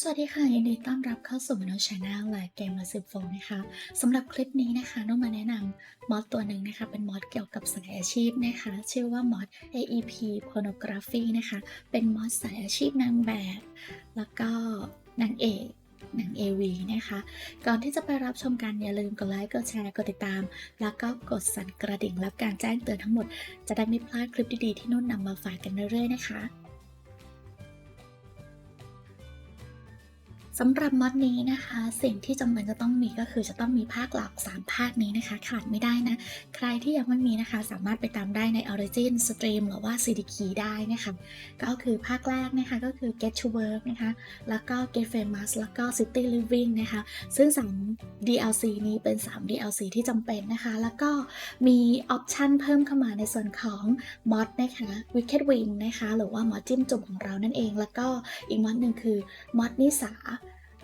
สวัสดีค่ะยินดีต้อนรับเข้าสู่มโนชาแนลและเกมละสิบโฟนะคะสำหรับคลิปนี้นะคะน้องมาแนะนำมอดตัวหนึ่งนะคะ เป็นมอดเกี่ยวกับสายอาชีพนะคะ ชื่อว่ามอด AEP Pornography นะคะ เป็นมอดสายอาชีพนางแบบ แล้วก็นางเอกหนัง AV นะคะ ก่อนที่จะไปรับชมกันอย่าลืมกดไลค์ กดแชร์ กดติดตาม แล้วก็กดสั่นกระดิ่งรับการแจ้งเตือนทั้งหมด จะได้ไม่พลาดคลิปดีๆที่นุ่นนำมาฝากกันเรื่อยๆนะคะ สำหรับมอดนี้นะคะ สิ่งที่จำเป็นจะต้องมีก็คือจะต้องมีภาคหลัก 3 ภาคนี้นะคะ ขาดไม่ได้นะ ใครที่ยังไม่มีนะคะ สามารถไปตามได้ใน Origin Stream หรือว่า CD Key ได้นะคะ ก็คือภาคแรกนะคะก็คือ Get to Work นะคะ แล้วก็ Get Famous แล้วก็ City Living นะคะ ซึ่ง3 DLC นี้เป็น 3 DLC ที่จำเป็นนะคะ แล้วก็มีออปชันเพิ่มเข้ามาในส่วนของมอดนะคะ Wicked Wing นะคะ หรือว่ามอดจิ้มจุ่มของเรานั่นเอง แล้วก็อีกมอดหนึ่งคือมอดนิสา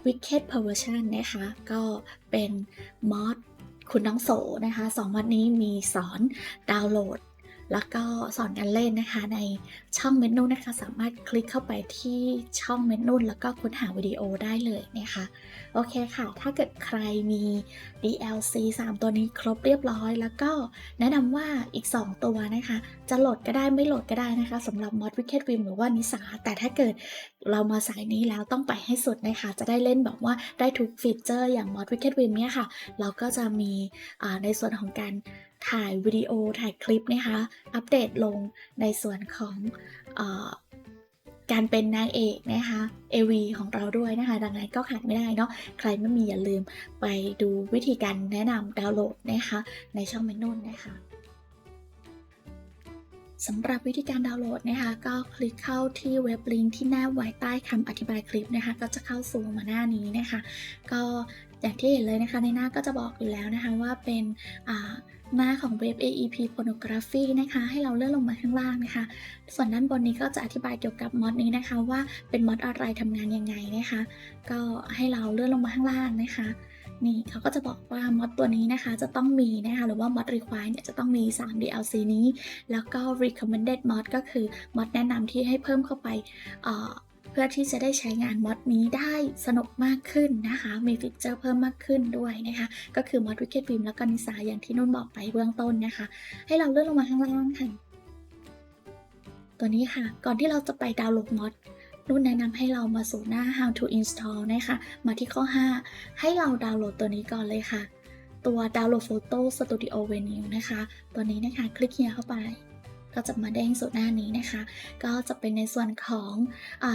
Wicked Perversion นะคะ ก็เป็นมอดคุณน้องโสนะคะสองมอดนี้มีสอนดาวน์โหลด แล้วก็สอนการเล่นนะคะในช่องเมนูนะคะ สามารถคลิกเข้าไปที่ช่องเมนูแล้วก็ค้นหาวิดีโอได้เลยนะคะ โอเคค่ะ ถ้าเกิดใครมี DLC 3 ตัวนี้ครบเรียบร้อย แล้วก็แนะนำว่าอีก 2 ตัวนะคะ จะโหลดก็ได้ไม่โหลดก็ได้นะคะสำหรับ Mod Wicked Wim หรือว่านิสาแต่ถ้าเกิดเรามาสายนี้แล้วต้องไปให้สุดนะคะ จะได้เล่นแบบว่าได้ทุกฟีเจอร์อย่าง Mod Wicked Wim เนี่ยค่ะ เราก็จะมีในส่วนของการถ่ายวิดีโอถ่ายคลิปนะคะ อัปเดตลงในส่วนของอการเป็นนางเอกนะคะ AV ของเราด้วยนะคะ ดังนั้นก็ขาดไม่ได้เนาะใครไม่มีอย่าลืมไปดูวิธีการแนะนำดาวน์โหลดนะคะ ในช่องเมนูนะคะ สำหรับวิธีการดาวน์โหลดนะคะก็คลิกเข้าที่เว็บลิงก์ที่หน้าไว้ใต้คำอธิบายคลิปนะคะ ก็จะเข้าสู่มาหน้านี้นะคะ ก็อย่างที่เห็นเลยนะคะในหน้าก็จะบอกอยู่แล้วนะคะว่าเป็นหน้าของเว็บ AEP Pornography นะคะ ให้เราเลื่อนลงมาข้างล่างนะคะ ส่วนด้านบนนี้ก็จะอธิบายเกี่ยวกับมอดนี้นะคะ ว่าเป็นมอดอะไรทำงานยังไงนะคะ ก็ให้เราเลื่อนลงมาข้างล่างนะคะ นี่เขาก็จะบอกว่ามอดตัวนี้นะคะจะต้องมีนะคะหรือว่ามอด require เนี่ยจะต้องมี 3 DLC นี้ แล้วก็ recommended mod ก็คือมอดแนะนำที่ให้เพิ่มเข้าไปเเพื่อที่จะได้ใช้งานมอดนี้ได้สนุกมากขึ้นนะคะ มีฟีเจอร์เพิ่มมากขึ้นด้วยนะคะ ก็คือมอด Wicked Film แล้วก็นิสาอย่างที่นุ่นบอกไปเบื้องต้นนะคะ ให้เราเลื่อนลงมาข้างล่างค่ะ ตัวนี้ค่ะ ก่อนที่เราจะไปดาวน์โหลดมอด นุ่นแนะนำให้เรามาสู่หน้า how to install นะคะ มาที่ข้อ 5 ให้เราดาวน์โหลดตัวนี้ก่อนเลยค่ะ ตัวดาวน์โหลดโฟโต้ Studio Venue นะคะ ตัวนี้นะคะ คลิกเฮียเข้าไป ก็จะมาเด้งสู่หน้านี้นะคะ ก็จะเป็นในส่วนของ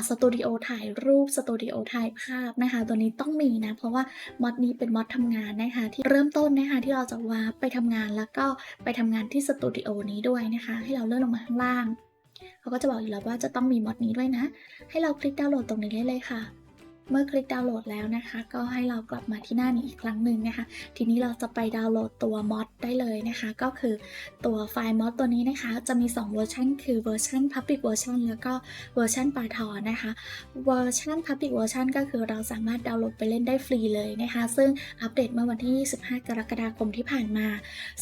สตูดิโอถ่ายรูปสตูดิโอถ่ายภาพนะคะ ตัวนี้ต้องมีนะ เพราะว่ามอดนี้เป็นมอดทำงานนะคะ ที่เริ่มต้นนะคะที่เราจะวาร์ปไปทำงานแล้วก็ไปทำงานที่สตูดิโอนี้ด้วยนะคะ ให้เราเลื่อนลงมาข้างล่าง เขาก็จะบอกอยู่แล้วว่าจะต้องมีมอดนี้ด้วยนะ ให้เราคลิกดาวน์โหลดตรงนี้ได้เลยค่ะ เมื่อคลิกดาวน์โหลดแล้วนะคะ ก็ให้เรากลับมาที่หน้านี้อีกครั้งหนึ่งนะคะ ทีนี้เราจะไปดาวน์โหลดตัวมอดได้เลยนะคะ ก็คือตัวไฟล์มอดตัวนี้นะคะ จะมี 2 เวอร์ชันคือเวอร์ชัน Public Version แล้วก็เวอร์ชันปาทอนะคะเวอร์ชัน Public Version ก็คือเราสามารถดาวน์โหลดไปเล่นได้ฟรีเลยนะคะ ซึ่งอัปเดตเมื่อวันที่ 25 กรกฎาคมที่ผ่านมา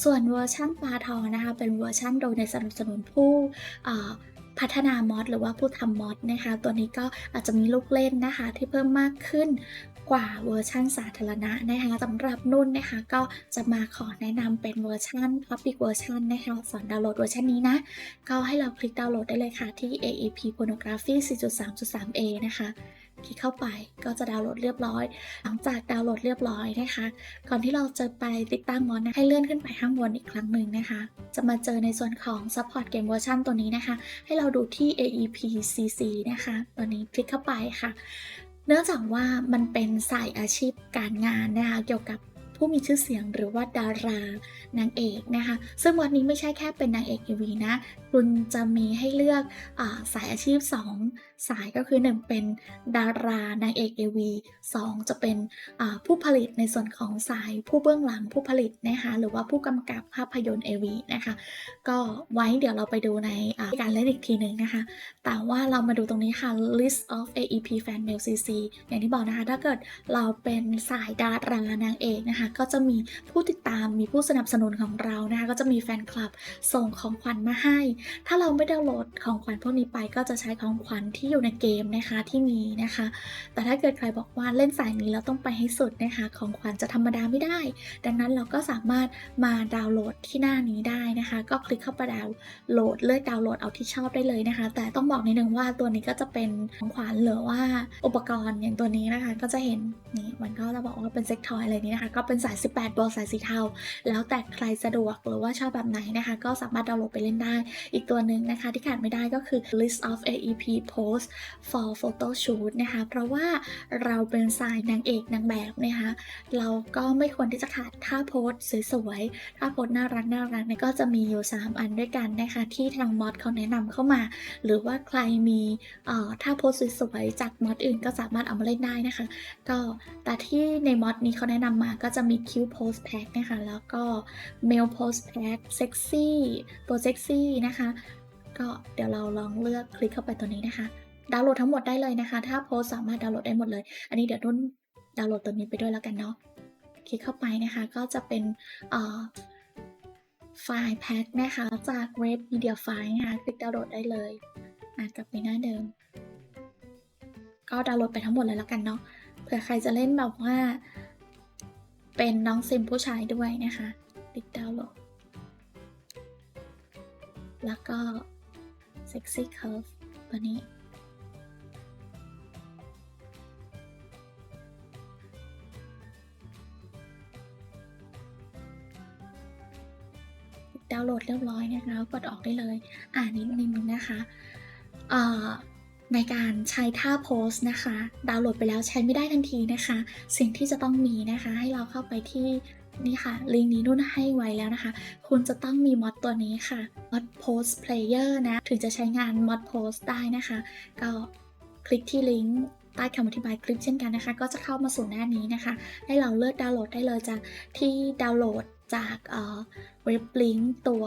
ส่วนเวอร์ชันปาทอนะคะ เป็นเวอร์ชันโดยในสนับสนุนผู้อ่า พัฒนามอดหรือว่าผู้ทำมอดนะคะ ตัวนี้ก็อาจจะมีลูกเล่นนะคะ ที่เพิ่มมากขึ้นกว่าเวอร์ชันสาธารณะนะคะสำหรับนุ่นนะคะก็จะมาขอแนะนำเป็นเวอร์ชัน Public Version นะคะสอนดาวน์โหลดเวอร์ชันนี้นะ ก็ให้เราคลิกดาวน์โหลดได้เลยค่ะที่ AEP Pornography 4.3.3a นะคะ คลิกเข้าไปก็จะดาวน์โหลดเรียบร้อย หลังจากดาวน์โหลดเรียบร้อยนะคะ ก่อนที่เราจะไปติดตั้งมอนนะให้เลื่อนขึ้นไปข้างบนอีกครั้งหนึ่งนะคะ จะมาเจอในส่วนของ Support Game Version ตัวนี้นะคะ ให้เราดูที่ AEP CC นะคะ ตัวนี้คลิกเข้าไปค่ะ เนื่องจากว่ามันเป็นสายอาชีพการงานนะคะเกี่ยวกับ ผู้มีชื่อเสียงหรือว่าดารานางเอกนะคะ ซึ่งวันนี้ไม่ใช่แค่เป็นนางเอก AV นะ คุณจะมีให้เลือกอาสายอาชีพ 2 สายก็คือ 1 เป็นดารานางเอก AV 2 จะเป็นผู้ผลิตในส่วนของสายผู้เบื้องหลังผู้ผลิตนะคะหรือว่าผู้กำกับภาพยนตร์ AV นะคะก็ไว้เดี๋ยวเราไปดูในการเล่นอีกทีหนึ่งนะคะ แต่ว่าเรามาดูตรงนี้ค่ะ list of AEP fan mail CC อย่างที่บอกนะคะ ถ้าเกิดเราเป็นสายดารานางเอกนะคะก็จะมีผู้ติดตามมีผู้สนับสนุนของเรานะคะก็จะมีแฟนคลับส่งของขวัญมาให้ ถ้าเราไม่ดาวน์โหลดของขวัญพวกนี้ไป ก็จะใช้ของขวัญที่อยู่ในเกมนะคะที่มีนะคะ แต่ถ้าเกิดใครบอกว่าเล่นสายนี้แล้วต้องไปให้สุดนะคะของขวัญจะธรรมดาไม่ได้ ดังนั้นเราก็สามารถมาดาวน์โหลดที่หน้านี้ได้นะคะ ก็คลิกเข้าไปดาวน์โหลดเลือกดาวน์โหลดเอาที่ชอบได้เลยนะคะ แต่ต้องบอกนิดนึงว่าตัวนี้ก็จะเป็นของขวัญหรือว่าอุปกรณ์อย่างตัวนี้นะคะ ก็จะเห็นนี่มันก็จะบอกว่าเป็นเซ็กทอยอะไรนี้นะคะก็เป็นสาย 18 บอลสายสีเทา แล้วแต่ใครสะดวกหรือว่าชอบแบบไหนนะคะ ก็สามารถดาวน์โหลดไปเล่นได้ อีกตัวหนึ่งนะคะที่ขาดไม่ได้ก็คือ list of AEP post for photo shoot นะคะ เพราะว่าเราเป็นสายนางเอกนางแบบนะคะ เราก็ไม่ควรที่จะขาดท่าโพสสวยๆท่าโพสน่ารักน่ารักเนี่ยก็จะมีอยู่ 3 อันด้วยกันนะคะ ที่ทางมอดเขาแนะนำเข้ามา หรือว่าใครมีเอ่อท่าโพสสวยๆจากมอดอื่นก็สามารถเอามาเล่นได้นะคะ ก็แต่ที่ในมอดนี้เขาแนะนำมาก็จะมีคิวโพสแพ็คนะคะ แล้วก็เมลโพสแพ็คเซ็กซี่ตัวเซ็กซี่นะคะ ก็เดี๋ยวเราลองเลือกคลิกเข้าไปตัวนี้นะคะ ดาวน์โหลดทั้งหมดได้เลยนะคะ ถ้าโพสสามารถดาวน์โหลดได้หมดเลย อันนี้เดี๋ยวนุ่นดาวน์โหลดตัวนี้ไปด้วยแล้วกันเนาะ คลิกเข้าไปนะคะ ก็จะเป็นเอ่อไฟล์แพ็คนะคะ จากเว็บ Media File นะคะคลิกดาวน์โหลดได้เลยอะกลับไปหน้าเดิม ก็ดาวน์โหลดไปทั้งหมดเลยแล้วกันเนาะ เผื่อใครจะเล่นแบบว่า เป็นน้องซิมผู้ชายด้วยนะคะคลิกดาวโหลด แล้วก็ Sexy Curve ตัวนี้ ดาวน์โหลดเรียบร้อยนะคะกดออกได้เลย อ่านนิดนึงนะคะ เอ่อ ในการใช้ท่าโพสนะคะ ดาวน์โหลดไปแล้วใช้ไม่ได้ทันทีนะคะ สิ่งที่จะต้องมีนะคะ ให้เราเข้าไปที่นี่ค่ะ ลิงก์นี้นุ่นให้ไว้แล้วนะคะ คุณจะต้องมีมอดตัวนี้ค่ะ mod post player นะ ถึงจะใช้งาน mod post ได้นะคะ ก็คลิกที่ลิงก์ใต้คำอธิบายคลิปเช่นกันนะคะ ก็จะเข้ามาสู่หน้านี้นะคะ ให้เราเลือกดาวน์โหลดได้เลยจากที่ดาวน์โหลดจากเอ่อเว็บลิงก์ตัว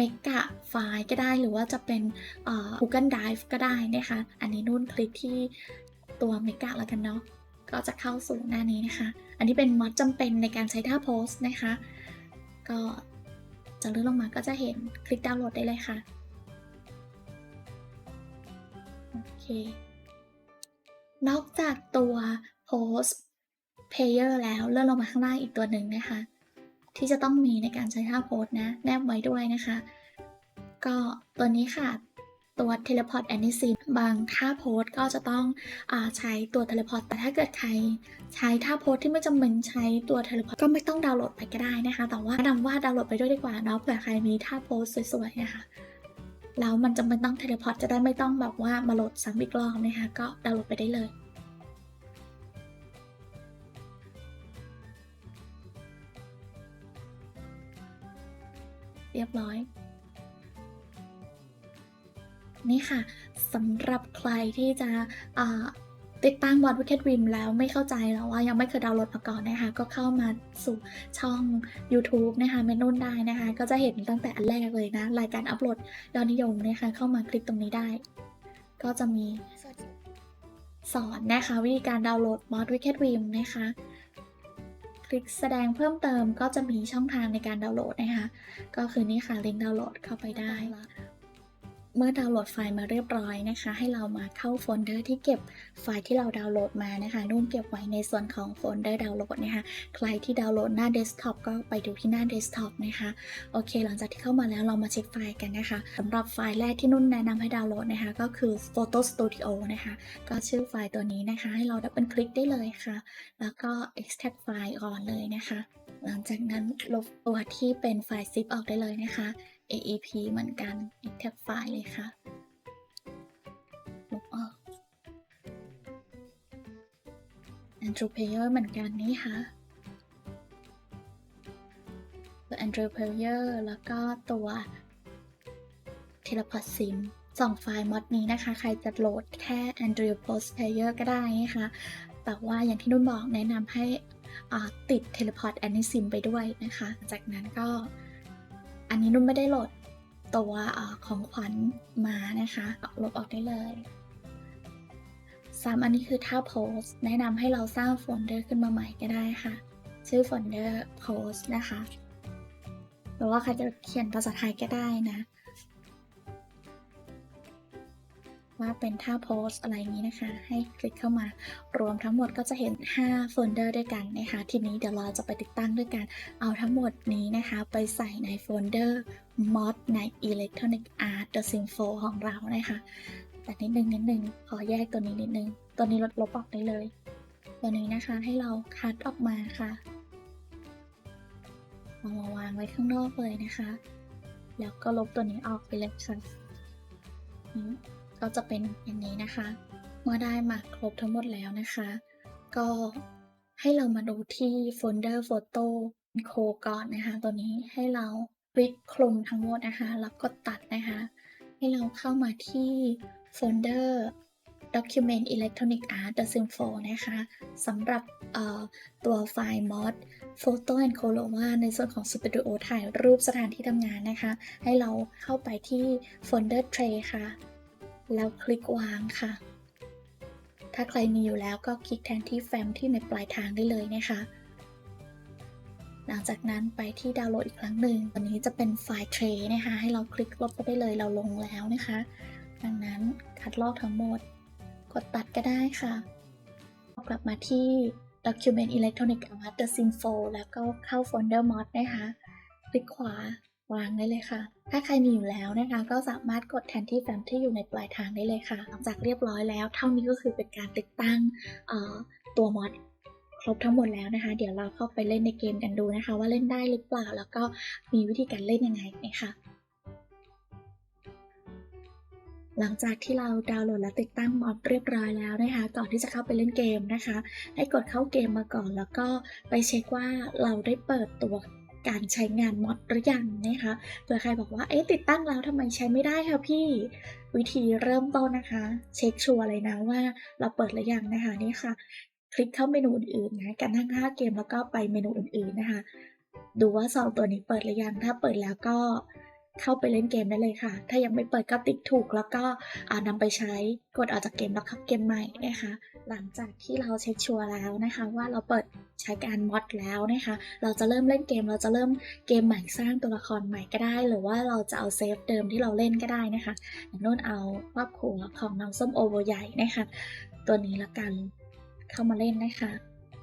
Mega ไฟล์ก็ได้หรือว่าจะเป็นอ่อ Google Drive ก็ได้นะคะ อันนี้นุ่นคลิกที่ตัว Mega แล้วกันเนาะก็จะเข้าสู่หน้านี้นะคะ อันนี้เป็นมอดจำเป็นในการใช้ท่าโพสนะคะ ก็จะเลื่อนลงมาก็จะเห็นคลิกดาวน์โหลดได้เลยค่ะ โอเค นอกจากตัว Post Player แล้วเลื่อนลงมาข้างล่างอีกตัวหนึ่งนะคะ ที่จะต้องมีในการใช้ท่าโพสนะ แนบไว้ด้วยนะคะ ก็ตัวนี้ค่ะ ตัว Teleport a n i s i m บางท่าโพสก็จะต้องอใช้ตัว Teleport แต่ถ้าเกิดใครใช้ท่าโพสที่ไม่จำเป็นใช้ตัว Teleport ก็ไม่ต้องดาวน์โหลดไปก็ได้นะคะ แต่ว่าแนะนำว่าดาวน์โหลดไปด้วยดีกว่าเนาะเผื่อใครมีท่าโพสสวยๆนะคะแล้วมันจำเป็นต้อง Teleport จะได้ไม่ต้องแบบว่ามาโหลดซ้ำอีกรอบนะคะก็ดาวน์โหลดไปได้เลย เรียบร้อย นี่ค่ะสำหรับใครที่จะติดตั้ง Mod Wicked Rim แล้วไม่เข้าใจแล้วว่ายังไม่เคยดาวน์โหลดมาก่อนนะคะ ก็เข้ามาสู่ช่อง YouTube นะคะเมนูนได้นะคะ ก็จะเห็นตั้งแต่อันแรกเลยนะ รายการอัปโหลดยอดนิยมนะคะ เข้ามาคลิกตรงนี้ได้ ก็จะมีสอนนะคะ วิธีการดาวน์โหลด Mod Wicked Rim นะคะ คลิกแสดงเพิ่มเติมก็จะมีช่องทางในการดาวน์โหลดนะคะ ก็คือนี่ค่ะลิงก์ดาวน์โหลดเข้าไปได้ เมื่อดาวน์โหลดไฟล์มาเรียบร้อยนะคะ ให้เรามาเข้าโฟลเดอร์ที่เก็บไฟล์ที่เราดาวน์โหลดมานะคะ นุ่นเก็บไว้ในส่วนของโฟลเดอร์ดาวน์โหลดนะคะ ใครที่ดาวน์โหลดหน้าเดสก์ท็อปก็ไปดูที่หน้าเดสก์ท็อปนะคะ โอเค หลังจากที่เข้ามาแล้วเรามาเช็คไฟล์กันนะคะสำหรับไฟล์แรกที่นุ่นแนะนำให้ดาวน์โหลดนะคะ ก็คือ Photo Studio นะคะ ก็ชื่อไฟล์ตัวนี้นะคะ ให้เราดับเบิลคลิกได้เลยค่ะ แล้วก็ extract ไฟล์ก่อนเลยนะคะ หลังจากนั้นลบตัวที่เป็นไฟล์ zip ออกได้เลยนะคะ AEP เหมือนกัน extract ไฟล์เลยค่ะลบออก Android Player เหมือนกันนี่ค่ะตัว Android Player แล้วก็ตัว Teleport Sim สองไฟล์มอดนี้นะคะ ใครจะโหลดแค่ Android Post Player ก็ได้นะคะ แต่ว่าอย่างที่นุ่นบอกแนะนำให้ติด Teleport a n i s i m ไปด้วยนะคะ จากนั้นก็ อันนี้นุ่นไม่ได้โหลดตัวอของขวัญมานะคะลบออกได้เลยสามอันนี้คือท่าโพสแนะนำให้เราสร้างโฟลเดอร์ขึ้นมาใหม่ก็ได้ค่ะ ชื่อโฟลเดอร์โพสนะคะ หรือว่าใครจะเขียนภาษาไทยก็ได้นะ ว่าเป็นท่าโพสอะไรนี้นะคะ ให้คลิกเข้ามารวมทั้งหมดก็จะเห็น 5 โฟลเดอร์ด้วยกันนะคะ ทีนี้เดี๋ยวเราจะไปติดตั้งด้วยกัน เอาทั้งหมดนี้นะคะ ไปใส่ในโฟลเดอร์ mod ใน electronic art the symbol ของเรานะคะ แต่นิดนึงนิดนึงขอแยกตัวนี้นิดนึง ตัวนี้ลดลบออกได้เลย ตัวนี้นะคะให้เราคัดออกมาค่ะเอามาวางไว้ข้างนอกเลยนะคะ แล้วก็ลบตัวนี้ออกไปเลยค่ะนี่ ก็จะเป็นอย่างนี้นะคะ เมื่อได้มาครบทั้งหมดแล้วนะคะ ก็ให้เรามาดูที่โฟลเดอร์โฟโต้โคก่อนนะคะ ตัวนี้ให้เราคลิกคลุมทั้งหมดนะคะ แล้วก็ตัดนะคะ ให้เราเข้ามาที่โฟลเดอร์ Document Electronic Art The Symbol นะคะสำหรับตัวไฟล์ mod Photo and Coloma ในส่วนของ Studio ถ่ายรูปสถานที่ทำงานนะคะ ให้เราเข้าไปที่โฟลเดอร์ Tray ค่ะ แล้วคลิกวางค่ะ ถ้าใครมีอยู่แล้วก็คลิกแทนที่แฟ้มที่ในปลายทางได้เลยนะคะ หลังจากนั้นไปที่ดาวน์โหลดอีกครั้งหนึ่งวันนี้จะเป็นไฟล์ Tray นะคะ ให้เราคลิกลบไปได้เลยเราลงแล้วนะคะ ดังนั้นคัดลอกทั้งหมด กดตัดก็ได้ค่ะ กลับมาที่ Document Electronic Art The Symbol แล้วก็เข้าโฟลเดอร์ Mod นะคะ คลิกขวา วางได้เลยค่ะ ถ้าใครมีอยู่แล้วนะคะ ก็สามารถกดแทนที่แฟ้มที่อยู่ในปลายทางได้เลยค่ะ หลังจากเรียบร้อยแล้ว เท่านี้ก็คือเป็นการติดตั้งตัว mod ครบทั้งหมดแล้วนะคะ เดี๋ยวเราเข้าไปเล่นในเกมกันดูนะคะ ว่าเล่นได้หรือเปล่า แล้วก็มีวิธีการเล่นยังไงนะคะหลังจากที่เราดาวน์โหลดและติดตั้งมอดเรียบร้อยแล้วนะคะ ก่อนที่จะเข้าไปเล่นเกมนะคะ ให้กดเข้าเกมมาก่อนแล้วก็ไปเช็คว่าเราได้เปิดตัว การใช้งานมอดหรือยังนะคะเผื่อใครบอกว่าเอ๊ะติดตั้งแล้วทำไมใช้ไม่ได้คะพี่วิธีเริ่มต้นนะคะ เช็คชัวร์เลยนะว่าเราเปิดหรือยังนะคะนี่ค่ะ คลิกเข้าเมนูอื่นๆนะการทั้ง5เกมแล้วก็ไปเมนูอื่นๆนะคะ ดูว่าซองตัวนี้เปิดหรือยังถ้าเปิดแล้วก็ เข้าไปเล่นเกมได้เลยค่ะ ถ้ายังไม่เปิดก็ติ๊กถูกแล้วก็อ่านำไปใช้กดออกจากเกมแล้วเข้าเกมใหม่นะคะ หลังจากที่เราเช็คชัวร์แล้วนะคะ ว่าเราเปิดใช้การมอดแล้วนะคะ เราจะเริ่มเล่นเกม เราจะเริ่มเกมใหม่สร้างตัวละครใหม่ก็ได้ หรือว่าเราจะเอาเซฟเดิมที่เราเล่นก็ได้นะคะอย่างโน้นเอาครอบครัวของน้องส้มโอโบใหญ่นะคะ ตัวนี้ละกันเข้ามาเล่นนะคะ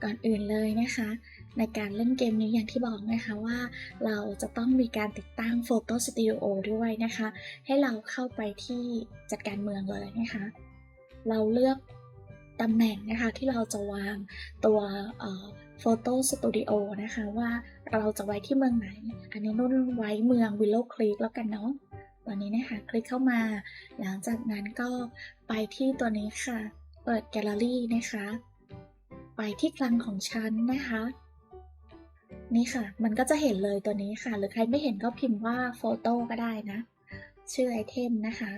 ก่อนอื่นเลยนะคะ ในการเล่นเกมนี้อย่างที่บอกนะคะว่า เราจะต้องมีการติดตั้ง Photo Studio ด้วยนะคะ ให้เราเข้าไปที่จัดการเมืองเลยนะคะ เราเลือกตำแหน่งนะคะที่เราจะวางตัวเอ่อ Photo Studio นะคะว่าเราจะไว้ที่เมืองไหน อันนี้นุ่นไว้เมือง Willow Creek แล้วกันเนาะตอนนี้นะคะคลิกเข้ามา หลังจากนั้นก็ไปที่ตัวนี้ค่ะ เปิดแกลเลอรี่นะคะ ไปที่คลังของฉันนะคะ นี่ค่ะ มันก็จะเห็นเลยตัวนี้ค่ะ หรือใครไม่เห็นก็พิมพ์ว่าโฟโต้ก็ได้นะ ชื่อไอเทมนะคะ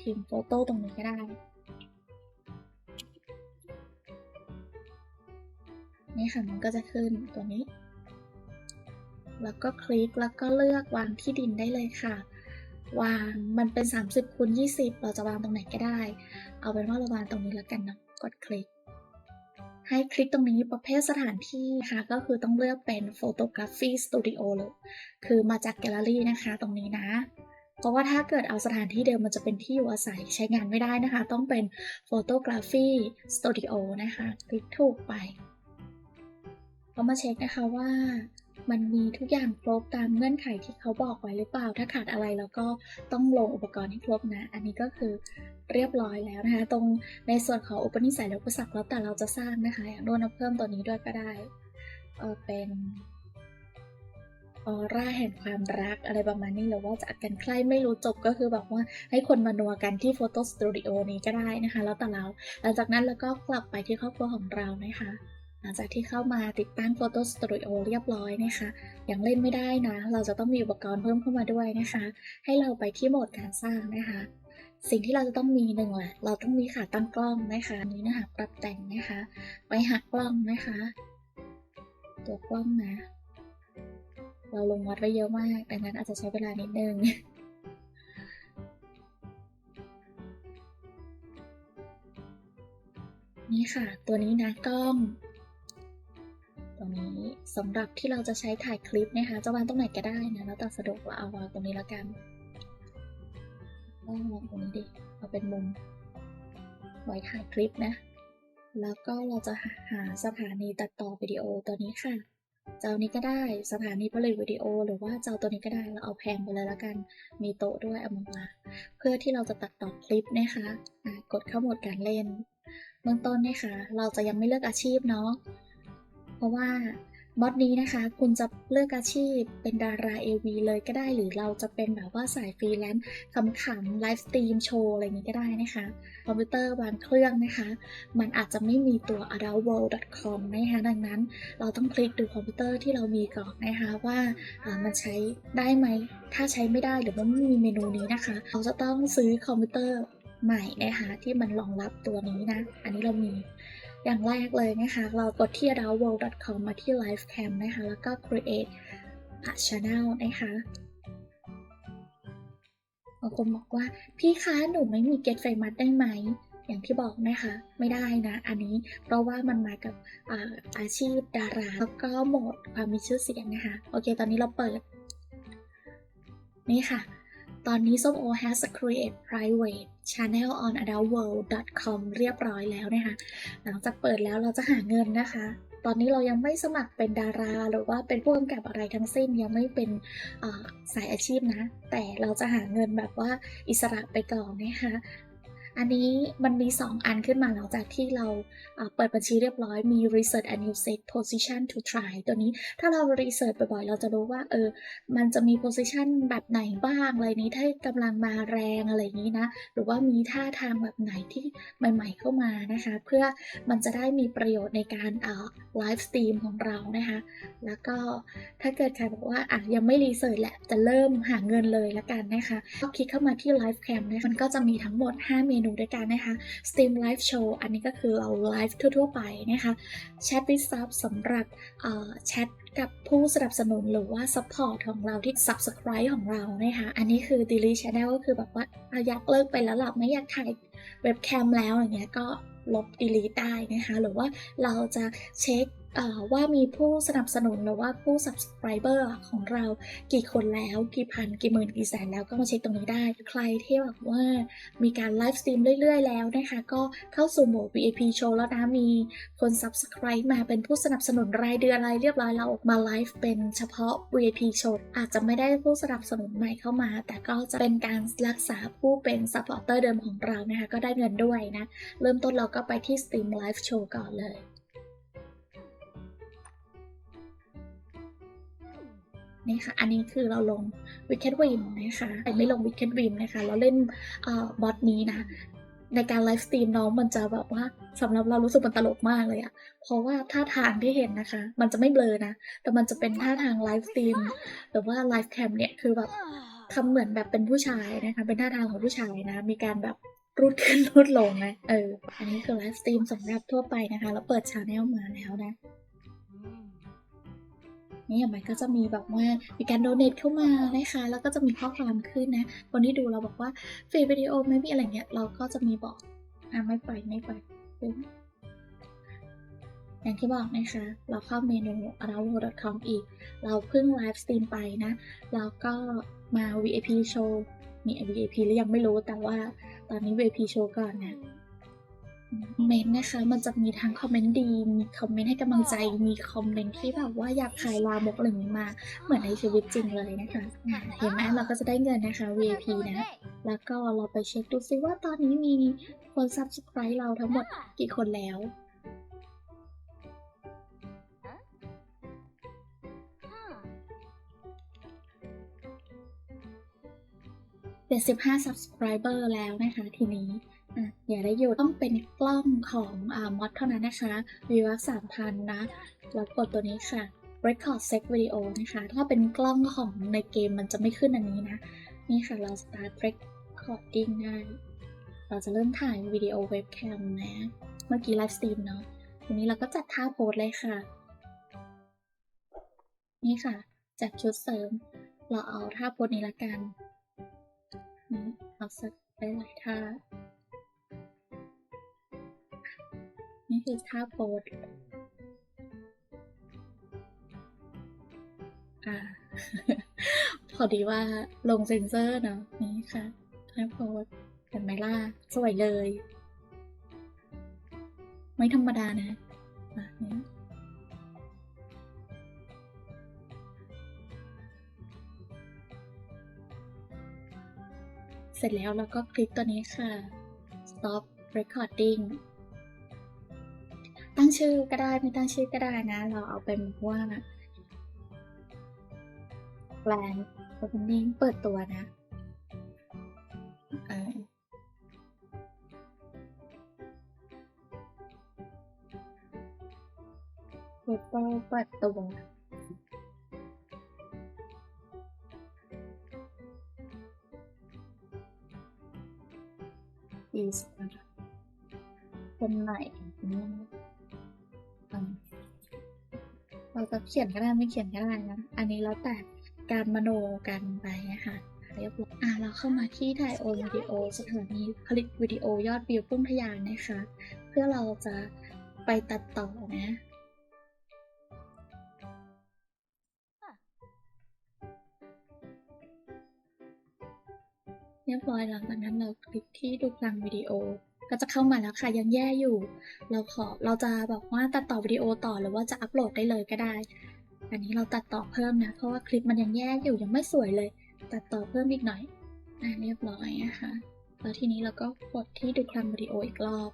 พิมพ์โฟโต้ตรงนี้ก็ได้ นี่ค่ะ มันก็จะขึ้นตัวนี้ แล้วก็คลิกแล้วก็เลือกวางที่ดินได้เลยค่ะ วางมันเป็น 30คูณ20 เราจะวางตรงไหนก็ได้ เอาเป็นว่าเราวางตรงนี้แล้วกันเนาะ กดคลิก ให้คลิกตรงนี้ประเภทสถานที่ค่ะก็คือต้องเลือกเป็น Photography Studio เลยคือมาจากแกลเลอรี่นะคะตรงนี้นะเพราะว่าถ้าเกิดเอาสถานที่เดิมมันจะเป็นที่อยู่อาศัยใช้งานไม่ได้นะคะ ต้องเป็น Photography Studio นะคะ คลิกถูกไปเรามาเช็คนะคะว่า มันมีทุกอย่างครบตามเงื่อนไขที่เขาบอกไว้หรือเปล่า ถ้าขาดอะไรแล้วก็ต้องลงอุปกรณ์ให้ครบนะ อันนี้ก็คือเรียบร้อยแล้วนะคะ ตรงในส่วนของอุปนิสัยและอุปสรรคแล้วแต่เราจะสร้างนะคะอย่างโน้นเพิ่มตัวนี้ด้วยก็ได้เออเป็นออร่าแห่งความรักอะไรประมาณนี้หรือว่าจะกันใครไม่รู้จบก็คือแบบว่าให้คนมานัวกันที่โฟโต้สตูดิโอนี้ก็ได้นะคะ แล้วแต่เรา หลังจากนั้นเราก็กลับไปที่ครอบครัวของเรานะคะ หลังจากที่เข้ามาติดตั้ง Photo Studio เรียบร้อยนะคะ ยังเล่นไม่ได้นะ เราจะต้องมีอุปกรณ์เพิ่มเข้ามาด้วยนะคะ ให้เราไปที่โหมดการสร้างนะคะ สิ่งที่เราจะต้องมีหนึ่งแหละ เราต้องมีขาตั้งกล้องนะคะนี้นะคะปรับแต่งนะคะ ไปหากกล้องนะคะ ตัวกล้องนะ เราลงวัดไว้เยอะมากดังนั้นอาจจะใช้เวลานิดนึงนี่ค่ะ ตัวนี้นะกล้อง นี้สำหรับที่เราจะใช้ถ่ายคลิปนะคะ จะวางตรงไหนก็ได้นะแล้วแต่สะดวกเราเอาวางตรงนี้แล้วกันก็วางตรงนี้ดิเอาเป็นมุมไว้ถ่ายคลิปนะ แล้วก็เราจะหาสถานีตัดต่อวิดีโอตัวนี้ค่ะเจะเอานี้ก็ได้สถานีผลิตวิดีโอ หรือว่าเจะเอาตัวนี้ก็ได้เราเอาแพงไปเลยแล้วกัน มีโต๊ะด้วยเอามาวาเพื่อที่เราจะตัดต่อคลิปนะคะะกดเข้าโหมดการเล่นเบื้องต้นนะคะ เราจะยังไม่เลือกอาชีพเนาะ เพราะว่ามอดนี้นะคะ คุณจะเลือกอาชีพเป็นดารา AV เลยก็ได้ หรือเราจะเป็นแบบว่าสายฟรีแลนซ์ขำๆไลฟ์สตรีมโชว์อะไรอย่างนี้ก็ได้นะคะ คอมพิวเตอร์บางเครื่องนะคะ มันอาจจะไม่มีตัว adultworld.com นะคะดังนั้น เราต้องคลิกดูคอมพิวเตอร์ที่เรามีก่อนนะคะว่าอ่ามันใช้ได้ไหม ถ้าใช้ไม่ได้หรือว่าไม่มีเมนูนี้นะคะ เราจะต้องซื้อคอมพิวเตอร์ใหม่นะคะที่มันรองรับตัวนี้นะ อันนี้เรามี อย่างแรกเลยนะคะ เรากดที่ adultworld.com มาที่ livecam นะคะ แล้วก็ create a channel นะคะบางคนบอกว่าพี่คะหนูไม่มี get famous ได้ไหม อย่างที่บอกนะคะ ไม่ได้นะ อันนี้เพราะว่ามันมากับอาอาชีพดารา แล้วก็โหมดความมีชื่อเสียงนะคะ โอเค ตอนนี้เราเปิด นี่ค่ะ ตอนนี้ส้มโอ has a create private channel on adultworld.com เรียบร้อยแล้วนะคะ หลังจากเปิดแล้วเราจะหาเงินนะคะ ตอนนี้เรายังไม่สมัครเป็นดารา หรือว่าเป็นผู้กำกับอะไรทั้งสิ้นยังไม่เป็นสายอาชีพนะ แต่เราจะหาเงินแบบว่าอิสระไปก่อนนะคะ อันนี้มันมี 2 อันขึ้นมาหลังจากที่เราเปิดบัญชีเรียบร้อยมี research and you set position to try ตัวนี้ถ้าเรา research บ่อยๆ เราจะรู้ว่าเออมันจะมี position แบบไหนบ้างอะไรนี้ถ้ากำลังมาแรงอะไรอย่างนี้นะ หรือว่ามีท่าทางแบบไหนที่ใหม่ๆเข้ามานะคะ เพื่อมันจะได้มีประโยชน์ในการเอ่อไลฟ์สตรีมของเรานะคะ แล้วก็ถ้าเกิดใครบอกว่าอะยังไม่รีเสิร์ชแหละจะเริ่มหาเงินเลยละกันนะคะก็คลิกเข้ามาที่ Live Cam นะมันก็จะมีทั้งหมด 5 เมนูด้วยกันนะคะ Steam Live Show อันนี้ก็คือเราไลฟ์ทั่ว ๆ ไปนะคะ Chat with Sub สำหรับแชทกับผู้สนับสนุนหรือว่า Support ของเราที่ Subscribe ของเรานะคะ อันนี้คือ Delete Channel ก็คือแบบว่าอะอยากเลิกไปแล้วหลับไม่อยากถ่ายเว็บแคมแล้วอย่างเงี้ยก็ลบ delete ได้นะคะ หรือว่าเราจะเช็ค ว่ามีผู้สนับสนุนหรือว่าผู้ subscriber ของเรากี่คนแล้วกี่พันกี่หมื่นกี่แสนแล้วก็มาเช็คตรงนี้ได้ ใครที่แบบว่ามีการไลฟ์สตรีมเรื่อย ๆ แล้วนะคะ ก็เข้าสู่โหมด VIP show แล้วนะ มีคน subscribe มาเป็นผู้สนับสนุนรายเดือนอะไรเรียบร้อยเราออกมาไลฟ์เป็นเฉพาะ VIP show อาจจะไม่ได้ผู้สนับสนุนใหม่เข้ามา แต่ก็จะเป็นการรักษาผู้เป็น supporter เดิมของเรานะคะก็ได้เงินด้วยนะเริ่มต้นเราก็ไปที่ Steam Live Show ก่อนเลย นี่ค่ะอันนี้คือเราลง Wicked Win นะคะแต่ไม่ลง Wicked Win นะคะ เราเล่นอบอทนี้นะ ในการไลฟ์สตรีมน้องมันจะแบบว่าสำหรับเรารู้สึกมันตลกมากเลยอะเพราะว่าท่าทางที่เห็นนะคะ มันจะไม่เบลอนะ แต่มันจะเป็นท่าทางไลฟ์สตรีมหรือว่าไลฟ์แคมเนี่ยคือแบบทำเหมือนแบบเป็นผู้ชายนะคะ เป็นท่าทางของผู้ชายนะ มีการแบบรูดขึ้นรูดลงนะ เออ อันนี้คือไลฟ์สตรีมสำหรับทั่วไปนะคะ แล้วเปิดชาแนลมาแล้วนะ นี่มันก็จะมีแบบว่ามีการโดเน a เข้ามานะคะ แล้วก็จะมีข้อความขึ้นนะคนที่ดูเราบอกว่าฟรีวิดีโอไม่มีอะไรเงี้ย เราก็จะมีบอกอะไม่ไปไม่ไปอย่างที่บอกนะคะ เราเข้าเมนู a r a w o c o m อีก เราเพิ่งไลฟ์สตรีมไปนะแล้วก็มา VIP show มี VIP หรือยังไม่รู้แต่ว่าตอนนี้ VIP show ก่อนนะ คอมเมนต์นะคะ มันจะมีทั้งคอมเมนต์ดี มีคอมเมนต์ให้กำลังใจ มีคอมเมนต์ที่แบบว่าอยากขายลามกอะไรอย่างนี้มา เหมือนในชีวิตจริงเลยนะคะอะเห็นไหมเราก็จะได้เงินนะคะ VIP นะ แล้วก็เราไปเช็คดูซิว่าตอนนี้มีคน subscribe เราทั้งหมดกี่คนแล้ว 75 subscriber แล้วนะคะทีนี้ อย่าได้อยู่ต้องเป็นกล้องของอมอดเท่านั้นนะคะวีวัก3,000นนะ แล้วกดตัวนี้ค่ะ record set video นะคะ ถ้าเป็นกล้องของในเกมมันจะไม่ขึ้นอันนี้นะ นี่ค่ะเรา start recording ได้ เราจะเริ่มถ่ายวิดีโอเว็บแคมนะ เมื่อกี้ไลฟ์สตรีมเนาะทีนี้เราก็จัดท่าโพสเลยค่ะ นี่ค่ะ จัดชุดเสริม เราเอาท่าโพสนี้ละกันนี่เอาสักหลายท่า นี่คือท่าโพสอ่า พอดีว่าลงเซ็นเซอร์เนาะนี่ค่ะให้โพสเห็นไหมล่ะสวยเลย ไม่ธรรมดานะแบบนี้เสร็จแล้วเราก็คลิกตัวนี้ค่ะ stop recording ตั้งชื่อก็ได้ไม่ตั้งชื่อก็ได้นะ เราเอาเป็นว่า grand opening เปิดตัวนะเปิดตัวเปิดตัว is คนใหม่อืมอื เราจะเขียนก็ได้ไม่เขียนก็ได้นะ อันนี้แล้วแต่การมโนกันไปนะคะเรียบร้อยอะเราเข้ามาที่ไทยโอวิดีโอสถานีผลิตวิดีโอยอดวิวพุ่งทะยานนะคะ เพื่อเราจะไปตัดต่อนะเรียบร้อยหลังจากนั้นเราคลิกที่ดูกลางวิดีโอ ก็จะเข้ามาแล้วค่ะยังแย่อยู่ เราขอเราจะบอกว่าตัดต่อวิดีโอต่อหรือว่าจะอัปโหลดได้เลยก็ได้ อันนี้เราตัดต่อเพิ่มนะ เพราะว่าคลิปมันยังแย่อยู่ยังไม่สวยเลย ตัดต่อเพิ่มอีกหน่อยอะเรียบร้อยนะคะแล้วทีนี้เราก็กดที่ดูกลางวิดีโออีกรอบ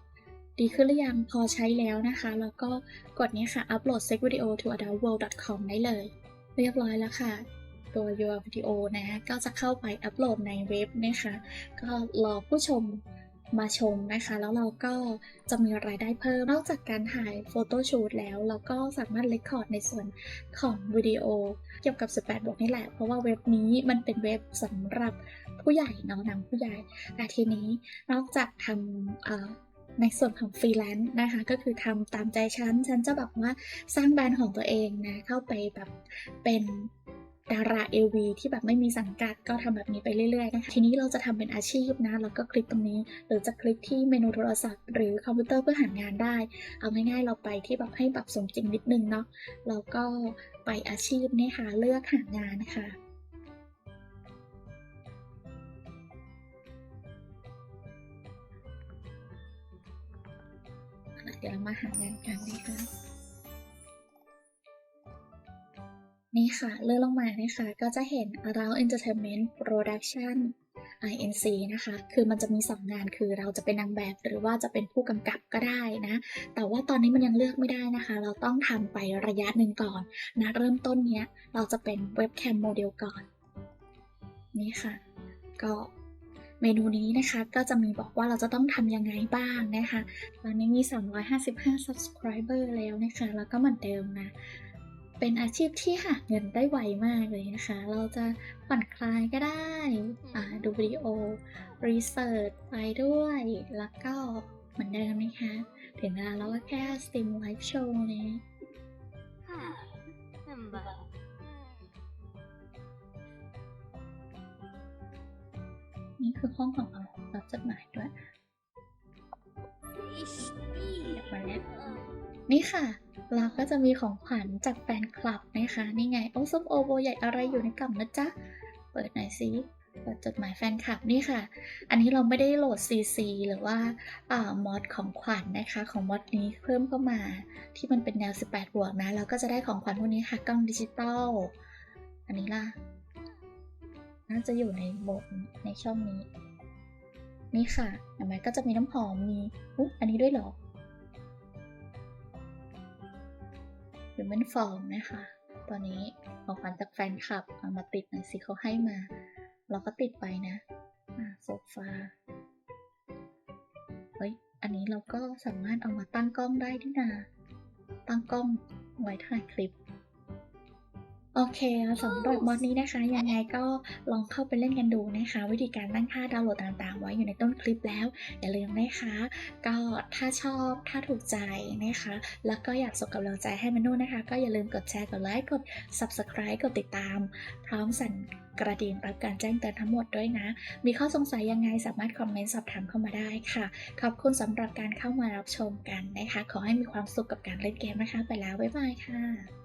ดีขึ้นหรือยังพอใช้แล้วนะคะ แล้วก็กดนี้ค่ะ upload sex video to adultworld.com ได้เลย เรียบร้อยแล้วค่ะตัว URL วิดีโอนะก็จะเข้าไปอัปโหลดในเว็บนะคะ ก็รอผู้ชม มาชมนะคะ แล้วเราก็จะมีรายได้เพิ่ม นอกจากการถ่ายโฟโต้ชูตแล้ว เราก็สามารถเลคคอร์ดในส่วนของวิดีโอเกี่ยวกับ 18 บวกนี่แหละ เพราะว่าเว็บนี้มันเป็นเว็บสำหรับผู้ใหญ่เนาะหนังผู้ใหญ่แต่ทีนี้นอกจากทำในส่วนของฟรีแลนซ์นะคะ ก็คือทำตามใจฉัน ฉันจะแบบว่าสร้างแบรนด์ของตัวเองนะ เข้าไปแบบเป็น ดาราเอวีที่แบบไม่มีสังกัดก็ทำแบบนี้ไปเรื่อยๆนะคะทีนี้เราจะทำเป็นอาชีพนะแล้วก็คลิกตรงนี้ หรือจะคลิกที่เมนูโทรศัพท์ หรือคอมพิวเตอร์เพื่อหางานได้ เอาง่ายๆเราไปที่แบบให้แบบสมจริงนิดนึงเนาะแล้วก็ไปอาชีพเนี่ยค่ะเลือกหางานค่ะเดี๋ยวเรามาหางานกันนะคะ นี่ค่ะ เลื่อนลงมานะคะ ก็จะเห็น Around Entertainment Production INC นะคะ คือมันจะมี 2 งาน คือเราจะเป็นนางแบบหรือว่าจะเป็นผู้กำกับก็ได้นะ แต่ว่าตอนนี้มันยังเลือกไม่ได้นะคะ เราต้องทำไประยะหนึ่งก่อนนะ เริ่มต้นเนี้ย เราจะเป็นเว็บแคมโมเดลก่อน นี่ค่ะ ก็เมนูนี้นะคะก็จะมีบอกว่าเราจะต้องทำยังไงบ้างนะคะ ตอนนี้มี 355 subscriber แล้วนะคะ แล้วก็เหมือนเดิมนะ เป็นอาชีพที่หาเงินได้ไวมากเลยนะคะ เราจะผ่อนคลายก็ได้ดูวิดีโอ รีเสิร์ชไปด้วย แล้วก็เหมือนเดิมหมคะ ถึงเวลาเราก็แค่สตรีมไลฟ์โชว์เลยนี่คือห้องของเรารับจดหมายด้วยแบบนี้นี่ค่ะ เราก็จะมีของขวัญจากแฟนคลับนะคะ นี่ไง โอ้ส้มโอโบใหญ่อะไรอยู่ในกล่องนะจ๊ะ เปิดหน่อยสิเปิดจดหมายแฟนคลับนี่ค่ะ อันนี้เราไม่ได้โหลด CC หรือว่าอ่ามอดของขวัญนะคะ ของมอดนี้เพิ่มเข้ามาที่มันเป็นแนว 18 บวกนะ เราก็จะได้ของขวัญพวกนี้ค่ะกล้องดิจิตอล อันนี้ล่ะ น่าจะอยู่ในโหมดในช่องนี้ นี่ค่ะเห็นไหมก็จะมีน้ำหอมมีอุ๊ยอันนี้ด้วยเหรอ หรือมันฟอร์มนะคะตอนนี้ของขวัญจากแฟนคลับ เอามาติดหน่อยสิเขาให้มา เราก็ติดไปนะโซฟา เฮ้ย อันนี้เราก็สามารถเอามาตั้งกล้องได้ด้วยนะตั้งกล้องไว้ถ่ายคลิป โอเคสำหรับมอดนี้นะคะ ยังไงก็ลองเข้าไปเล่นกันดูนะคะ วิธีการตั้งค่าดาวน์โหลดต่างๆ ไว้อยู่ในต้นคลิปแล้ว อย่าลืมนะคะ ก็ถ้าชอบถ้าถูกใจนะคะ แล้วก็อยากส่งกำลังใจให้มนุษย์นะคะ ก็อย่าลืมกดแชร์กดไลค์กด subscribe กดติดตาม พร้อมสั่นกระดิ่งรับการแจ้งเตือนทั้งหมดด้วยนะ มีข้อสงสัยยังไงสามารถคอมเมนต์สอบถามเข้ามาได้ค่ะ ขอบคุณสำหรับการเข้ามารับชมกันนะคะ ขอให้มีความสุขกับการเล่นเกมนะคะ ไปแล้วบ๊ายบายค่ะ